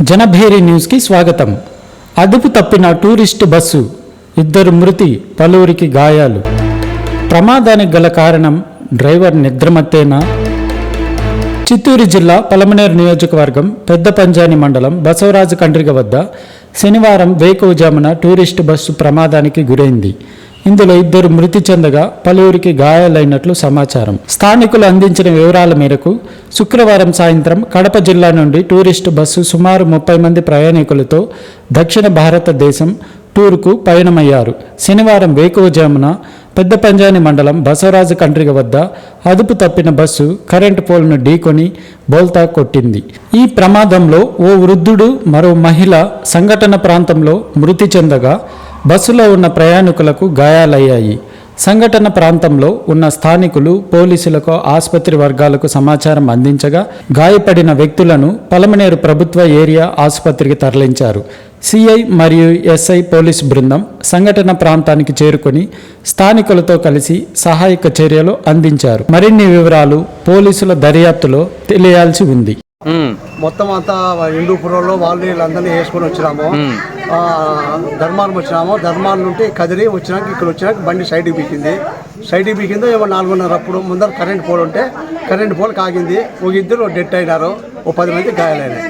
జనభేరి న్యూస్కి స్వాగతం. అదుపు తప్పిన టూరిస్ట్ బస్సు ఇద్దరు మృతి పలువురికి గాయాలు. ప్రమాదానికి గల కారణం డ్రైవర్ నిద్రమత్తేనా? చిత్తూరు జిల్లా పలమనేరు నియోజకవర్గం పెద్ద పంజాని మండలం బసవరాజు కండ్రిగ వద్ద శనివారం వేకువజామున టూరిస్ట్ బస్సు ప్రమాదానికి గురైంది. ఇందులో ఇద్దరు మృతి చెందగా పలువురికి గాయాలైనట్లు సమాచారం. స్థానికులు అందించిన వివరాల మేరకు శుక్రవారం సాయంత్రం కడప జిల్లా నుండి టూరిస్టు బస్సు సుమారు ముప్పై మంది ప్రయాణికులతో దక్షిణ భారతదేశం టూర్కు పయనమయ్యారు. శనివారం వేకువజామున పెద్ద పంజాని మండలం బసవరాజు కండ్రిగ వద్ద అదుపు తప్పిన బస్సు కరెంటు పోల్ను ఢీకొని బోల్తా కొట్టింది. ఈ ప్రమాదంలో ఓ వృద్ధుడు మరో మహిళ సంఘటన ప్రాంతంలో మృతి చెందగా బస్సులో ఉన్న ప్రయాణికులకు గాయాలయ్యాయి. సంఘటన ప్రాంతంలో ఉన్న స్థానికులు పోలీసులకు ఆసుపత్రి వర్గాలకు సమాచారం అందించగా గాయపడిన వ్యక్తులను పలమనేరు ప్రభుత్వ ఏరియా ఆసుపత్రికి తరలించారు. సిఐ మరియు ఎస్ఐ పోలీస్ బృందం సంఘటన ప్రాంతానికి చేరుకొని స్థానికులతో కలిసి సహాయక చర్యలు అందించారు. మరిన్ని వివరాలు పోలీసుల దర్యాప్తులో తెలియాల్సి ఉంది. మొత్తం అంతా హిందూపురంలో వాళ్ళు వీళ్ళందరినీ వేసుకొని వచ్చినాము. ఆ, ధర్మారం వచ్చినాము. ధర్మారం నుండి కదిరి వచ్చినాక ఇక్కడ వచ్చినాక బండి సైడ్కి బీకింది సైడ్కి బీకిందో ఏమో నాలుగున్నర అప్పుడు ముందర కరెంట్ పోల్ ఉంటే కరెంట్ పోల్ కాగింది. ఒక ఇద్దరు డెడ్ అయినారు. ఓ పది మంది గాయాలైనాయి